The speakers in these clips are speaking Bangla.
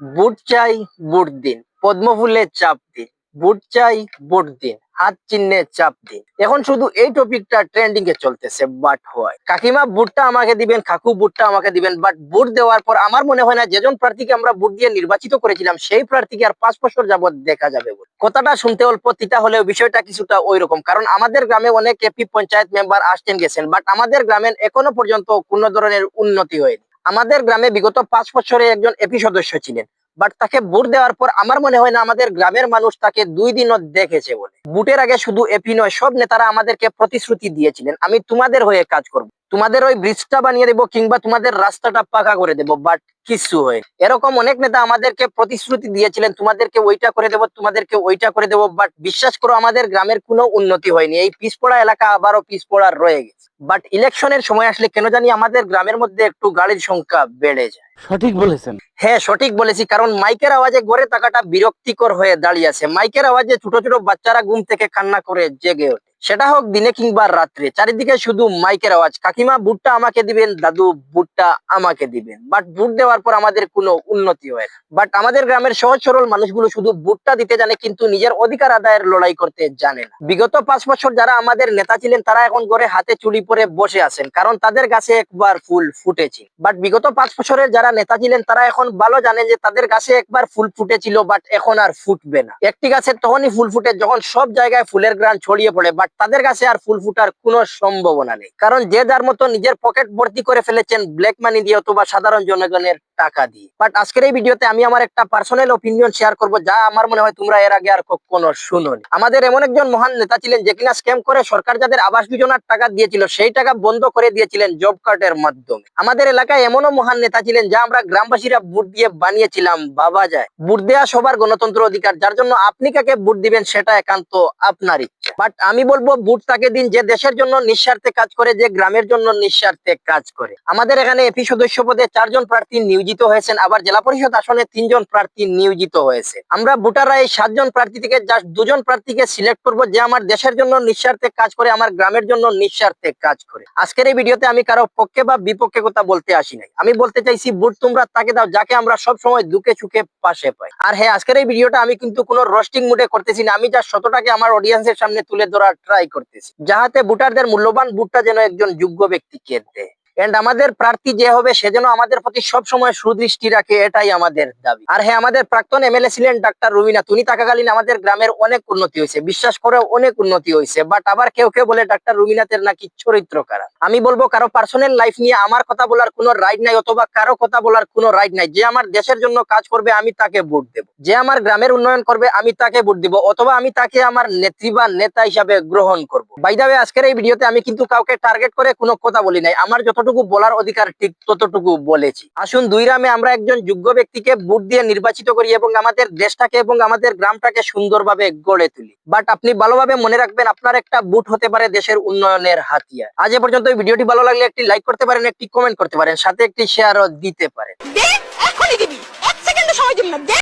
বুট চাই বুট দিন পদ্মফুলে চাপ দিন, বুট চাই বুট দিন, হাত চিহ্নে চাপ দিন। এখন শুধু এই টপিকটা ট্রেন্ডিং এ চলতেছে বাট হয় কাকিমা বুটটা আমাকে দিবেন, কাকু বুটটা আমাকে দিবেন বাট বুট দেওয়ার পর আমার মনে হয় না যেজন প্রার্থীকে আমরা বুট দিয়ে নির্বাচিত করেছিলাম, সেই প্রার্থীকে আর পাঁচ বছর যাবত দেখা যাবে কথাটা শুনতে অল্প, তিতা হলেও বিষয়টা কিছুটা ওই রকম কারণ আমাদের গ্রামে অনেক এপি পঞ্চায়েত মেম্বার আসছেন, গেছেন বাট আমাদের গ্রামে এখনও পর্যন্ত কোনো ধরনের উন্নতি হয়নি। আমাদের গ্রামে বিগত পাঁচ বছরে একজন এপি সদস্য ছিলেন বাট তাকে ভোট দেওয়ার পর আমার মনে হয় না আমাদের গ্রামের মানুষ তাকে দুই দিনও দেখেছে বলে। ভোটের আগে শুধু এপি নয় সব নেতারা আমাদেরকে প্রতিশ্রুতি দিয়েছিলেন। আমি তোমাদের হয়ে কাজ করব। তোমাদের ওই ব্রিজটা বানিয়ে দেবো কিংবা তোমাদের রাস্তাটা পাকা করে দেবো বাট কিছু হয় এরকম অনেক নেতা আমাদেরকে প্রতিশ্রুতি দিয়েছিলেন তোমাদেরকে ওইটা করে দেবো তোমাদেরকে ওইটা করে দেবো বাট বিশ্বাস করো আমাদের গ্রামের কোনো উন্নতি হয়নি। এই পিছপড়া এলাকা আবারও পিছপড়া রয়ে গেছে। বাট ইলেকশনের সময় আসলে কেন জানি আমাদের গ্রামের মধ্যে একটু গাড়ির সংখ্যা বেড়ে যায়। সঠিক বলেছেন। হ্যাঁ সঠিক বলেছি কারণ মাইকের আওয়াজে গড়ে থাকাটা বিরক্তিকর হয়ে দাঁড়িয়ে আছে। মাইকের আওয়াজে ছোট ছোট বাচ্চারা ঘুম থেকে কান্না করে জেগে ওঠে। সেটা হোক দিনে কিংবা রাত্রে। চারিদিকে শুধু মাইকের আওয়াজ। কাকিমা বুটটা আমাকে দিবেন, দাদু বুটটা আমাকে দিবেন। বাট বুট দেওয়ার পর আমাদের কোনো উন্নতি হয় বাট আমাদের গ্রামের সহজ সরল মানুষগুলো শুধু বুটটা দিতে জানে, কিন্তু নিজের অধিকার আদায়ের লড়াই করতে জানে না। বিগত পাঁচ বছর যারা আমাদের নেতা ছিলেন, তারা এখন ঘরে হাতে চুড়ি পরে বসে আছেন, কারণ তাদের গাছে একবার ফুল ফুটেছে বাট বিগত পাঁচ বছরের যারা নেতা ছিলেন, তারা এখন ভালো জানেন যে তাদের গাছে একবার ফুল ফুটেছিল বাট এখন আর ফুটবে না। একটি গাছে তখনই ফুল ফুটে যখন সব জায়গায় ফুলের গ্রান ছড়িয়ে পড়ে বাট তাদের কাছে আর ফুল ফুটার কোনো সম্ভাবনা নেই। কারণ যে যার মতো নিজের পকেট ভর্তি করে ফেলেছেন ব্ল্যাক মানি দিয়ে অথবা সাধারণ জনগণের টাকা দিয়ে বাট আজকের এই ভিডিওতে আমি আমার একটা পার্সোনাল ওপিনিয়ন শেয়ার করব, যা আমার মনে হয় তোমরা এর আগে আর কখনো শুনোনি। আমাদের এমন একজন মহান নেতা ছিলেন যে কিনা স্ক্যাম করে সরকার যাদের আবাস যোজনার টাকা দিয়েছিল, সেই টাকা বন্ধ করে দিয়েছিলেন জব কার্ডের মাধ্যমে। আমাদের এলাকায় এমনও মহান নেতা ছিলেন যা আমরা গ্রামবাসীরা ভোট দিয়ে বানিয়েছিলাম বাবা যায়। ভোট দেওয়া সবার গণতন্ত্র অধিকার, যার জন্য আপনি কাকে ভোট দিবেন সেটা একান্ত আপনার ইচ্ছা। বাট আমি বলব ভোট তাকে দিন যে দেশের জন্য নিঃস্বার্থে কাজ করে, যে গ্রামের জন্য নিঃস্বার্থে কাজ করে। আমাদের এখানে এপি সদস্য পদে চারজন প্রার্থী নিয়োজিত হয়েছেন। আবার জেলা পরিষদ আসনে তিনজন প্রার্থী নিয়োজিত হয়েছে। আমরা ভোটাররা এই সাতজন প্রার্থী থেকে জাস্ট দুজন প্রার্থীকে সিলেক্ট করব, যে আমার দেশের জন্য নিঃস্বার্থে কাজ করে, আমার গ্রামের জন্য নিঃস্বার্থে কাজ করে। আজকের এই ভিডিওতে আমি কারও পক্ষে বা বিপক্ষে কথা বলতে আসি নাই। আমি বলতে চাইছি, ভোট তোমরা তাকে দাও, যাকে আমরা সব সময় দুঃখে সুখে পাশে পাই। আর হ্যাঁ আজকের এই ভিডিওটা আমি কিন্তু কোনো রোস্টিং মুডে করতেছি না। আমি যা শতটাকে আমার অডিয়েন্সের সামনে তুলে ধরার ট্রাই করতেছি। যাহাতে ভোটারদের মূল্যবান ভোটটা যেন একজন যোগ্য ব্যক্তিকে দেয়। এন্ড আমাদের প্রার্থী যে হবে, সে যেন আমাদের প্রতি সব সময় সুদৃষ্টি রাখে, এটাই আমাদের দাবি। আর হ্যাঁ আমাদের প্রাক্তন এমএলএ ছিলেন ডাক্তার রুমিনা তুমি থাকাকালীন আমাদের গ্রামের অনেক উন্নতি হয়েছে। বিশ্বাস করে অনেক উন্নতি হয়েছে। বাট আবার কেউ কেউ বলে ডাক্তার রুমিনাথের নাকি চরিত্র খারাপ আমি বলব, কারও পার্সোনাল লাইফ নিয়ে আমার কথা বলার কোনো রাইট নাই, অথবা কারও কথা বলার কোনো রাইট নাই। যে আমার দেশের জন্য কাজ করবে, আমি তাকে ভোট দেব। যে আমার গ্রামের উন্নয়ন করবে, আমি তাকে ভোট দিব, অথবা আমি তাকে আমার নেত্রী বা নেতা হিসাবে গ্রহণ করব। বাইদাবে আজকের এই ভিডিওতে আমি কিন্তু কাউকে টার্গেট করে কোনো কথা বলি নাই। আমার যতটুকু বলার অধিকার ঠিক ততটুকু বলেছি। আসুন দুই রামে আমরা একজন যোগ্য ব্যক্তিকে ভোট দিয়ে নির্বাচিত করি এবং আমাদের দেশটাকে এবং আমাদের গ্রামটাকে সুন্দরভাবে গড়ে তুলি। বাট আপনি ভালোভাবে মনে রাখবেন আপনার একটা বুট হতে পারে দেশের উন্নয়নের হাতিয়ার। আজ এ পর্যন্ত এই ভিডিওটি ভালো লাগলে একটি লাইক করতে পারেন একটি কমেন্ট করতে পারেন সাথে একটি শেয়ারও দিতে পারেন।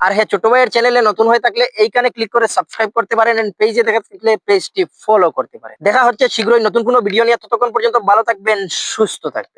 আর হ্যাঁ ছোট ভাইয়ের চ্যানেলে নতুন হয়ে থাকলে এইখানে ক্লিক করে সাবস্ক্রাইব করতে পারেন এন্ড পেজে দেখা থাকলে পেজটি ফলো করতে পারেন। দেখা হচ্ছে শীঘ্রই নতুন কোনো ভিডিও নিয়ে। ততক্ষণ পর্যন্ত ভালো থাকবেন সুস্থ থাকবেন।